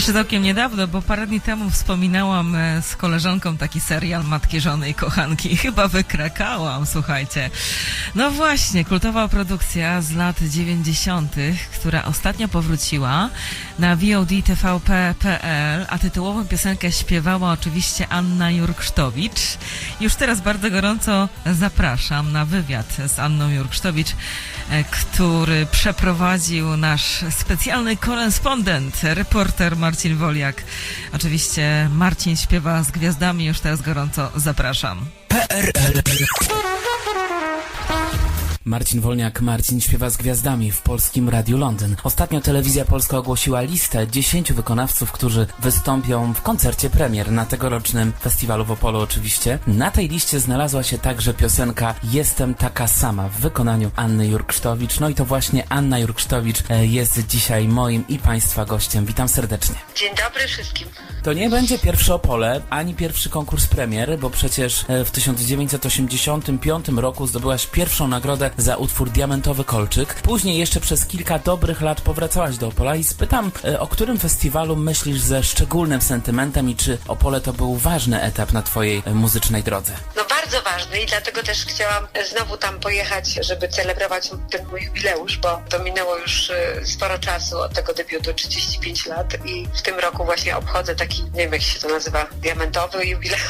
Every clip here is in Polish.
Jeszcze całkiem niedawno, bo parę dni temu wspominałam e, z koleżanką taki serial Matki, Żony i Kochanki. Chyba wykrakałam, słuchajcie. No właśnie, kultowa produkcja z lat 90., która ostatnio powróciła na VOD TVP.pl, a tytułową piosenkę śpiewała oczywiście Anna Jurksztowicz. Już teraz bardzo gorąco zapraszam na wywiad z Anną Jurksztowicz, e, który przeprowadził nasz specjalny korespondent, reporter Marcin Woliak. Oczywiście Marcin śpiewa z gwiazdami, już teraz gorąco zapraszam. Marcin Wolniak, Marcin śpiewa z gwiazdami w Polskim Radiu Londyn. Ostatnio Telewizja Polska ogłosiła listę 10 wykonawców, którzy wystąpią w koncercie premier na tegorocznym festiwalu w Opolu oczywiście. Na tej liście znalazła się także piosenka Jestem taka sama w wykonaniu Anny Jurksztowicz. No i to właśnie Anna Jurksztowicz e, jest dzisiaj moim i Państwa gościem. Witam serdecznie. Dzień dobry wszystkim. To nie będzie pierwsze Opole, ani pierwszy konkurs premier, bo przecież e, w 1985 roku zdobyłaś pierwszą nagrodę za utwór Diamentowy Kolczyk. Później jeszcze przez kilka dobrych lat powracałaś do Opola i spytam, e, o którym festiwalu myślisz ze szczególnym sentymentem i czy Opole to był ważny etap na twojej e, muzycznej drodze? No bardzo ważny i dlatego też chciałam znowu tam pojechać, żeby celebrować ten mój jubileusz, bo to minęło już sporo czasu od tego debiutu, 35 lat i w tym roku właśnie obchodzę taki, nie wiem jak się to nazywa, diamentowy jubileusz.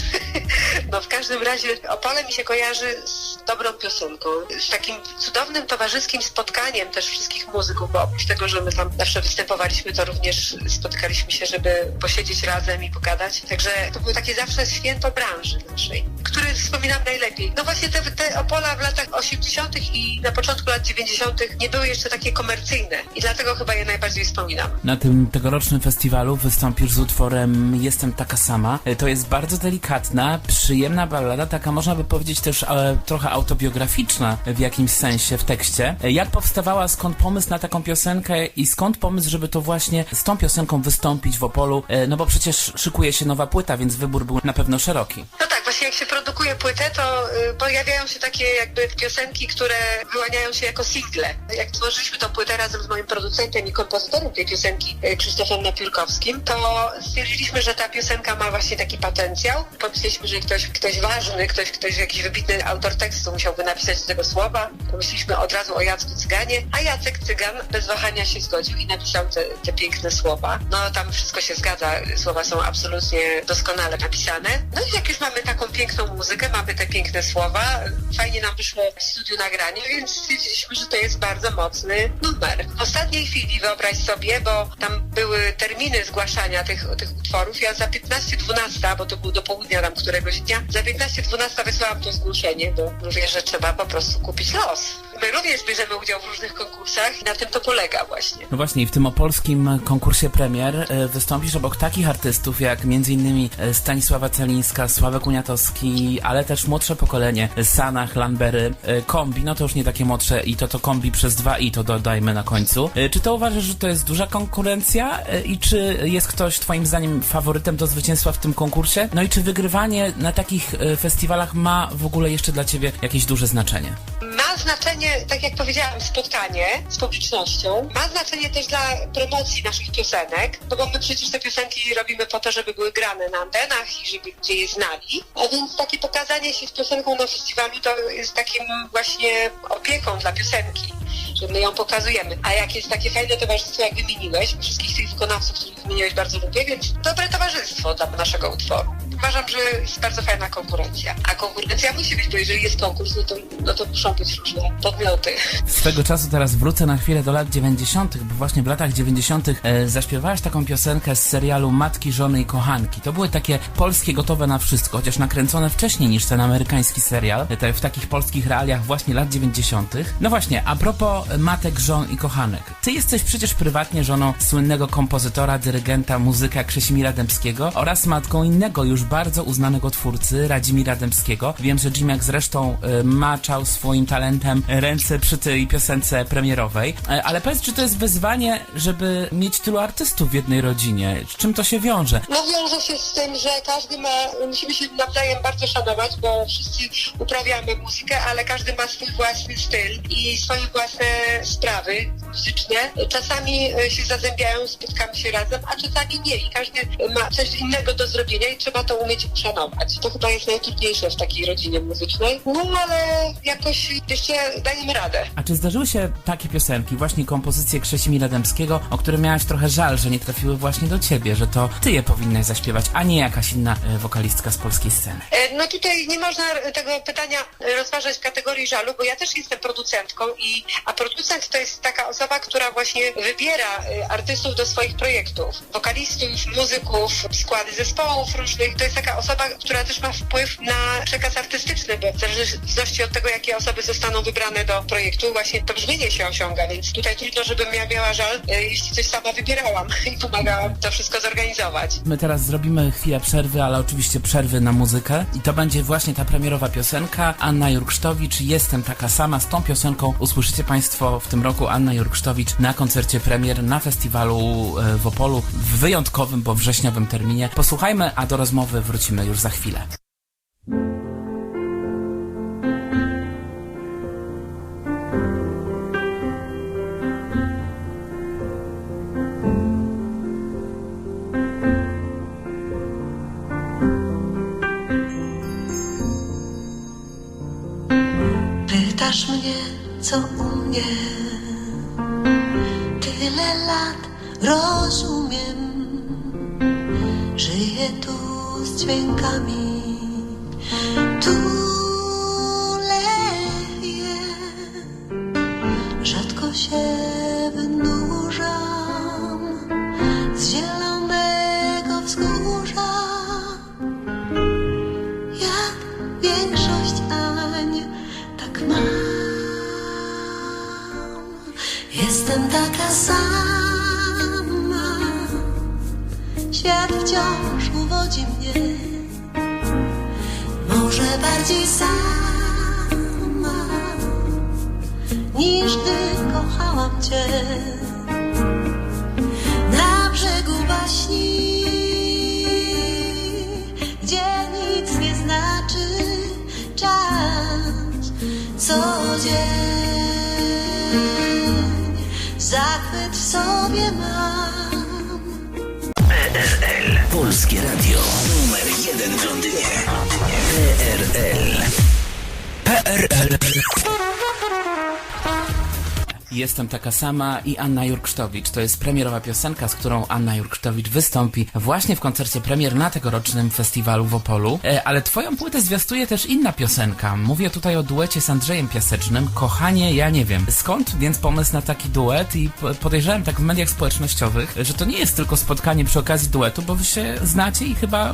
No w każdym razie Opole mi się kojarzy z dobrą piosenką, z takim cudownym towarzyskim spotkaniem też wszystkich muzyków, bo oprócz tego, że my tam zawsze występowaliśmy, to również spotykaliśmy się, żeby posiedzieć razem i pogadać. Także to było takie zawsze święto branży naszej, które wspominam najlepiej. No właśnie te, te Opola w latach 80. i na początku lat 90. nie były jeszcze takie komercyjne i dlatego chyba je najbardziej wspominam. Na tym tegorocznym festiwalu wystąpisz z utworem Jestem taka sama. To jest bardzo delikatna, przyjemna ballada, taka można by powiedzieć też e, trochę autobiograficzna w jakimś sensie w tekście. Jak powstawała, skąd pomysł na taką piosenkę i skąd pomysł, żeby to właśnie z tą piosenką wystąpić w Opolu? E, No bo przecież szykuje się nowa płyta, więc wybór był na pewno szeroki. No tak, właśnie jak się produkuje płytę, to y, pojawiają się takie jakby piosenki, które wyłaniają się jako single. Jak tworzyliśmy tą płytę razem z moim producentem i kompozytorem tej piosenki, y, Krzysztofem Napiórkowskim, to stwierdziliśmy, że ta piosenka ma właśnie taki potencjał. Pomyśleliśmy, że ktoś, ktoś ważny, ktoś, ktoś jakiś wybitny autor tekstu musiałby napisać do tego słowa. Pomyśleliśmy od razu o Jacku Cyganie, a Jacek Cygan bez wahania się zgodził i napisał te, te piękne słowa. No tam wszystko się zgadza, słowa są absolutnie doskonale napisane. No i jak już mamy taką piękną muzykę, mamy te piękne słowa, fajnie nam wyszło w studiu nagranie, więc stwierdziliśmy, że to jest bardzo mocny numer. W ostatniej chwili wyobraź sobie, bo tam były terminy zgłaszania tych, tych utworów, ja za 15.12, bo to było do południa tam któregoś dnia, za 15.12 wysłałam to zgłoszenie, bo mówię, że trzeba po prostu kupić los. My również bierzemy udział w różnych konkursach i na tym to polega właśnie. No właśnie, i w tym opolskim konkursie premier e, wystąpisz obok takich artystów jak m.in. Stanisława Celińska, Sławek Uniatowski, ale też młodsze pokolenie, Sanach, Lambery, e, Kombi, no to już nie takie młodsze i to to Kombi przez dwa i to dodajmy na końcu. E, Czy to uważasz, że to jest duża konkurencja e, i czy jest ktoś twoim zdaniem faworytem do zwycięstwa w tym konkursie? No i czy wygrywanie na takich e, festiwalach ma w ogóle jeszcze dla ciebie jakieś duże znaczenie? Znaczenie, tak jak powiedziałam, spotkanie z publicznością. Ma znaczenie też dla promocji naszych piosenek, no bo my przecież te piosenki robimy po to, żeby były grane na antenach i żeby ludzie je znali. A więc takie pokazanie się z piosenką na festiwalu to jest takim właśnie opieką dla piosenki że my ją pokazujemy. A jak jest takie fajne towarzystwo, jak wymieniłeś, wszystkich tych wykonawców, których wymieniłeś bardzo lubię, więc dobre towarzystwo dla naszego utworu. Uważam, że jest bardzo fajna konkurencja. A konkurencja musi być, bo jeżeli jest konkurs, no to, no to muszą być różne podmioty. Swego czasu teraz wrócę na chwilę do lat 90., bo właśnie w latach 90. E, zaśpiewałaś taką piosenkę z serialu Matki, Żony i Kochanki. To były takie polskie gotowe na wszystko, chociaż nakręcone wcześniej niż ten amerykański serial, e, te, w takich polskich realiach właśnie lat 90. No właśnie, a propos matek, żon i kochanek. Ty jesteś przecież prywatnie żoną słynnego kompozytora, dyrygenta, muzyka Krzesimira Dębskiego oraz matką innego już bardzo uznanego twórcy Radzimira Dębskiego. Wiem, że Jimek zresztą e, maczał swoim talentem ręce przy tej piosence premierowej. E, ale powiedz, czy to jest wyzwanie, żeby mieć tylu artystów w jednej rodzinie? Z czym to się wiąże? No wiąże się z tym, że każdy ma, musimy się nawzajem bardzo szanować, bo wszyscy uprawiamy muzykę, ale każdy ma swój własny styl i swoje własne sprawy, muzyczne czasami e, się zazębiają, spotkamy się razem, a czasami nie i każdy ma coś innego do zrobienia i trzeba to umieć uszanować. To chyba jest najtrudniejsze w takiej rodzinie muzycznej, no ale jakoś jeszcze dajemy radę. A czy zdarzyły się takie piosenki, właśnie kompozycje Krzesimira Dębskiego, o które miałaś trochę żal, że nie trafiły właśnie do ciebie, że to ty je powinnaś zaśpiewać, a nie jakaś inna e, wokalistka z polskiej sceny? E, No tutaj nie można tego pytania rozważać w kategorii żalu, bo ja też jestem producentką i a producent to jest taka osoba, która właśnie wybiera e, artystów do swoich projektów. Wokalistów, muzyków, składy zespołów różnych. To jest taka osoba, która też ma wpływ na przekaz artystyczny, bo w zależności od tego, jakie osoby zostaną wybrane do projektu, właśnie to brzmienie się osiąga, więc tutaj trudno, żebym ja miała żal, e, jeśli coś sama wybierałam i pomagałam to wszystko zorganizować. My teraz zrobimy chwilę przerwy, ale oczywiście przerwy na muzykę. I to będzie właśnie ta premierowa piosenka Anna Jurksztowicz. Jestem taka sama. Z tą piosenką usłyszycie Państwo w tym roku Anna Jurksztowicz na koncercie premier na festiwalu e, w Opolu w wyjątkowym, bo wrześniowym terminie. Posłuchajmy, a do rozmowy wrócimy już za chwilę. Pytasz mnie, co u mnie rozumiem Żyję tu z dźwiękami niż gdy kochałam Cię. Na brzegu baśni, gdzie nic nie znaczy czas, co dzień zachwyt w sobie mam. PRL Polskie Radio. Numer jeden w Londynie. PRL PRL Jestem taka sama i Anna Jurksztowicz. To jest premierowa piosenka, z którą Anna Jurksztowicz wystąpi właśnie w koncercie premier na tegorocznym festiwalu w Opolu. E, ale twoją płytę zwiastuje też inna piosenka. Mówię tutaj o duecie z Andrzejem Piasecznym. Kochanie, ja nie wiem. Skąd więc pomysł na taki duet? I podejrzewam tak w mediach społecznościowych, że to nie jest tylko spotkanie przy okazji duetu, bo wy się znacie i chyba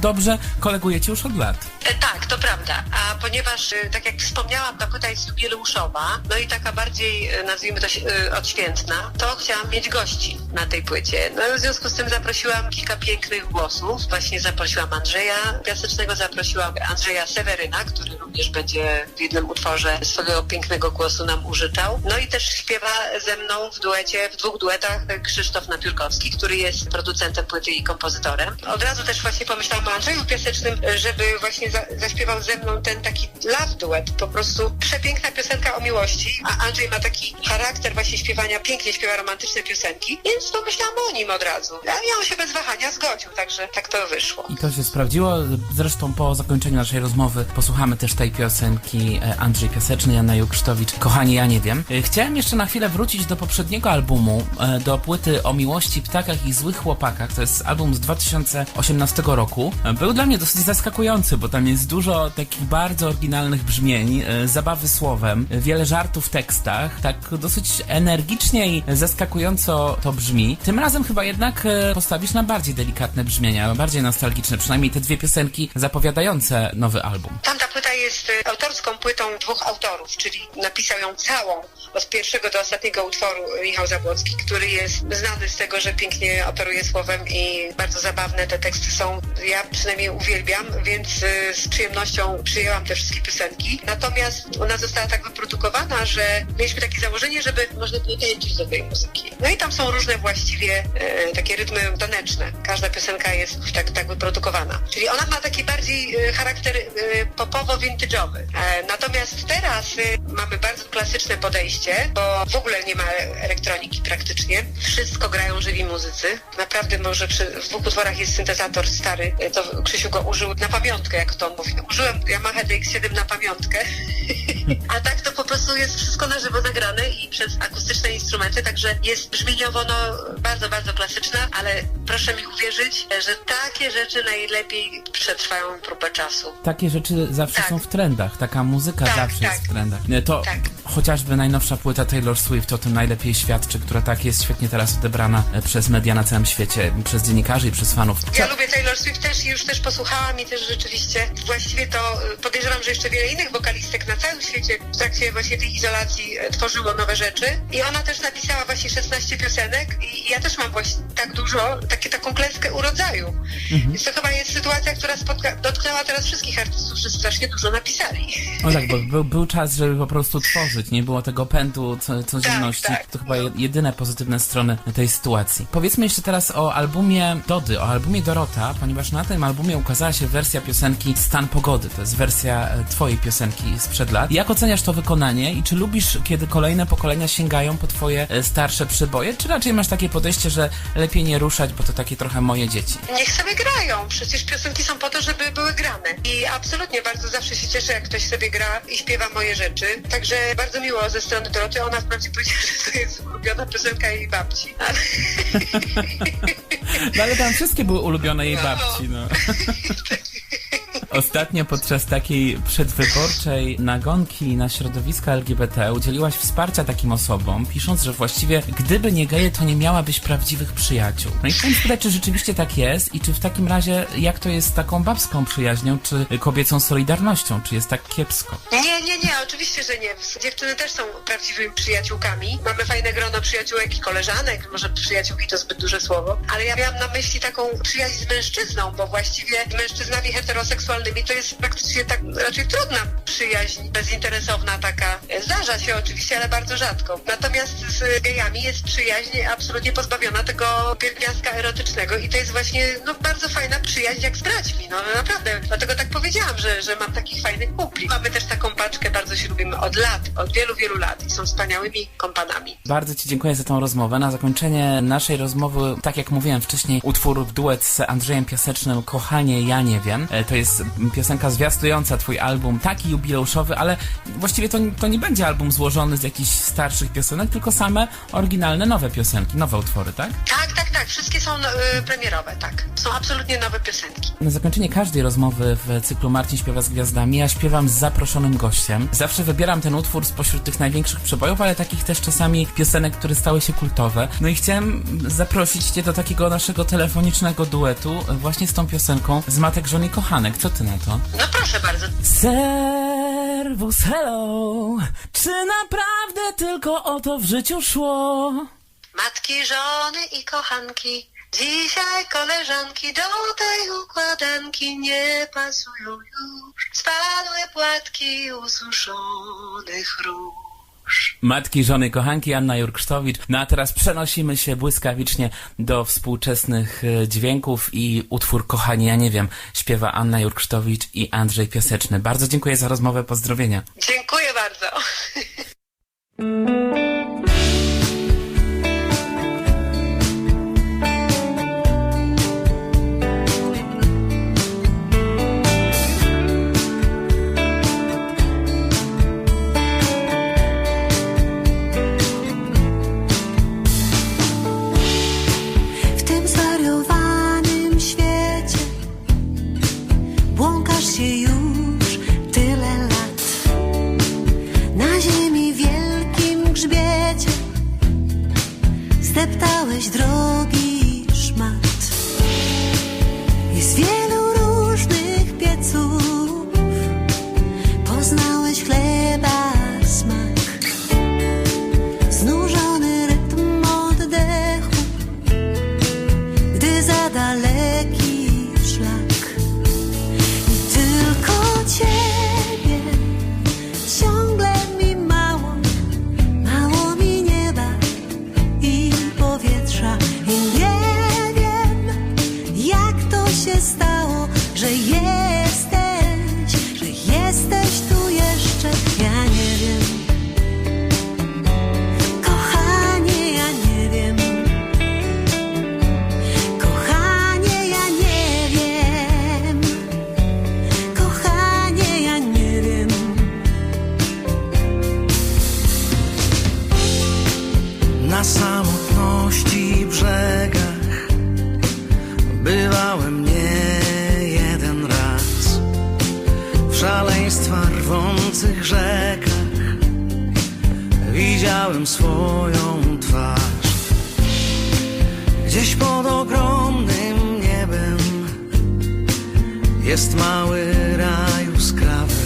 dobrze kolegujecie już od lat. E, Tak, to prawda. A ponieważ, e, tak jak wspomniałam, ta płyta jest jubileuszowa, no i taka bardziej, nazwijmy to e, odświętna, to chciałam mieć gości na tej płycie. No w związku z tym zaprosiłam kilka pięknych głosów. Właśnie zaprosiłam Andrzeja Piasecznego, zaprosiłam Andrzeja Seweryna, który również będzie w jednym utworze swojego pięknego głosu nam użytał. No i też śpiewa ze mną w duecie, w dwóch duetach Krzysztof Napiórkowski, który jest producentem płyty i kompozytorem. Od razu też właśnie pomyślałam o Andrzeju Piasecznym, żeby właśnie za, zaśpiewał ze mną ten taki love duet. Po prostu przepiękna piosenka o miłości, a Andrzej ma taki charakter właśnie śpiewania, pięknie śpiewa romantyczne piosenki, więc pomyślałam o nim od razu. A i on się bez wahania zgodził, także tak to wyszło. I to się sprawdziło. Zresztą po zakończeniu naszej rozmowy posłuchamy też tej piosenki e, Andrzej Piaseczny, Jana Jurksztowicz. Kochani, ja nie wiem. E, Chciałem jeszcze na chwilę wrócić do poprzedniego albumu, e, do płyty o miłości, ptakach i złych chłopakach. To jest album z 2018 roku. Był dla mnie dosyć zaskakujący, bo tam jest dużo takich bardzo oryginalnych brzmień, zabawy słowem, wiele żartów w tekstach. Tak dosyć energicznie i zaskakująco to brzmi. Tym razem chyba jednak e, postawisz na bardziej delikatne brzmienia, bardziej nostalgiczne, przynajmniej te dwie piosenki zapowiadające nowy album. Tamta płyta jest y, autorską płytą dwóch autorów, czyli napisał ją całą, od pierwszego do ostatniego utworu y, Michał Zabłocki, który jest znany z tego, że pięknie operuje słowem i bardzo zabawne te teksty są. Ja przynajmniej uwielbiam, więc z przyjemnością przyjęłam te wszystkie piosenki. Natomiast ona została tak wyprodukowana, że mieliśmy takie założenie, założenie, żeby można było tańczyć do tej muzyki. No i tam są różne właściwie e, takie rytmy taneczne. Każda piosenka jest tak, tak wyprodukowana. Czyli ona ma taki bardziej e, charakter e, popowo-vintage'owy. E, natomiast teraz e, mamy bardzo klasyczne podejście, bo w ogóle nie ma elektroniki praktycznie. Wszystko grają żywi muzycy. Naprawdę może przy, w dwóch utworach jest syntezator stary, e, to Krzysiu go użył na pamiątkę, jak to on mówi. Użyłem Yamaha DX7 na pamiątkę, a tak to po prostu jest wszystko na żywo nagrane i przez akustyczne instrumenty, także jest brzmieniowo no, bardzo, bardzo klasyczna, ale proszę mi uwierzyć, że takie rzeczy najlepiej przetrwają próbę czasu. Takie rzeczy zawsze Tak. są w trendach, taka muzyka Tak, zawsze tak. jest w trendach. E, To Tak. chociażby najnowsza płyta Taylor Swift o tym najlepiej świadczy, która tak jest świetnie teraz odebrana e, przez media na całym świecie, przez dziennikarzy i przez fanów. Ja lubię Taylor Swift też i już też posłuchałam i też rzeczywiście właściwie to y, podejrzewam, że jeszcze wiele innych wokalistek na całym świecie w trakcie właśnie tej izolacji e, tworzyło nowe rzeczy i ona też napisała właśnie 16 piosenek i ja też mam właśnie tak dużo, takie, taką klęskę urodzaju. Więc to chyba jest sytuacja, która spotka, dotknęła teraz wszystkich artystów, że strasznie dużo napisali. No tak, bo był, był czas, żeby po prostu tworzyć, nie było tego pędu co, codzienności. Tak, tak. To chyba je- jedyne pozytywne strony tej sytuacji. Powiedzmy jeszcze teraz o albumie Dody, o albumie Dorota, ponieważ na tym albumie ukazała się wersja piosenki Stan Pogody. To jest wersja e, twojej piosenki sprzed lat. Jak oceniasz to wykonanie i czy lubisz, kiedy kolejne pokolenia sięgają po twoje e, starsze przyboje, czy raczej masz takie podejście, że lepiej nie ruszać, bo to takie trochę moje dzieci? Niech sobie grają, przecież piosenki są po to, żeby były grane. I absolutnie bardzo zawsze się cieszę, jak ktoś sobie gra i śpiewa moje rzeczy. Także bardzo miło ze strony Doroty. Ona wprawdzie powiedziała, że to jest ulubiona piosenka jej babci. Ale... No ale tam wszystkie były ulubione jej babci, no. Ostatnio podczas takiej przedwyborczej nagonki na środowiska LGBT udzieliłaś wsparcia takim osobom, pisząc, że właściwie gdyby nie geje, to nie miałabyś prawdziwych przyjaciół. No i chciałem spytać, czy rzeczywiście tak jest i czy w takim razie jak to jest z taką babską przyjaźnią, czy kobiecą solidarnością, czy jest tak kiepsko? Nie, nie, nie, oczywiście, że nie. Dziewczyny też są prawdziwymi przyjaciółkami. Mamy fajne grono przyjaciółek i koleżanek, może przyjaciółki to zbyt duże słowo, ale ja miałam na myśli taką przyjaźń z mężczyzną, bo właściwie mężczyznami heteroseksualnymi to jest praktycznie tak raczej trudna przyjaźń, bezinteresowna taka. Zdarza się oczywiście, ale bardzo rzadko. Natomiast z gejami jest przyjaźń absolutnie pozbawiona tego pierwiastka erotycznego i to jest właśnie no, bardzo fajna przyjaźń jak z braćmi, no naprawdę. Dlatego tak powiedziałam, że, że mam takich fajnych kumpli. Mamy też taką paczkę, bardzo się lubimy od lat, od wielu, wielu lat i są wspaniałymi kompanami. Bardzo Ci dziękuję za tą rozmowę. Na zakończenie naszej rozmowy, tak jak mówiłem wcześniej, utwór w duet z Andrzejem Piasecznym, Kochanie, ja nie wiem. E, To jest piosenka zwiastująca Twój album, taki jubileuszowy, ale właściwie to, to nie będzie album złożony z jakichś starszych piosenek, tylko same oryginalne, nowe piosenki, nowe utwory, tak? Tak, tak, tak. Wszystkie są y, premierowe, tak. Są absolutnie nowe piosenki. Na zakończenie każdej rozmowy w cyklu Marcin śpiewa z gwiazdami, ja śpiewam z zaproszonym gościem. Zawsze wybieram ten utwór spośród tych największych przebojów, ale takich też czasami piosenek, które stały się kultowe. No i chciałem zaprosić cię do takiego naszego telefonicznego duetu właśnie z tą piosenką z Matek Żony Kochanek. Co ty na to? No proszę bardzo. Servus, hello! Czy naprawdę tylko o to w życiu szło? Matki, żony i kochanki, dzisiaj koleżanki do tej układanki nie pasują już. Spadły płatki ususzonych róż. Matki, żony, kochanki, Anna Jurksztowicz. No a teraz przenosimy się błyskawicznie do współczesnych e, dźwięków i utwór Kochani, ja nie wiem, śpiewa Anna Jurksztowicz i Andrzej Piaseczny. Bardzo dziękuję za rozmowę, pozdrowienia. Dziękuję bardzo. rwących rzekach. Widziałem swoją twarz. Gdzieś pod ogromnym niebem jest mały raj skrawek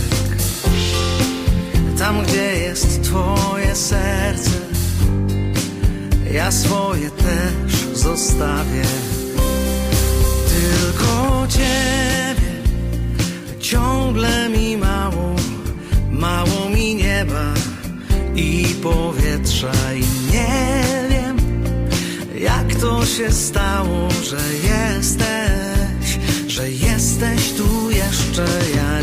tam gdzie jest twoje serce ja swoje też zostawię. Tylko ciebie ciągle mi mało mało mi nieba i powietrza i nie wiem jak to się stało że jesteś że jesteś tu jeszcze ja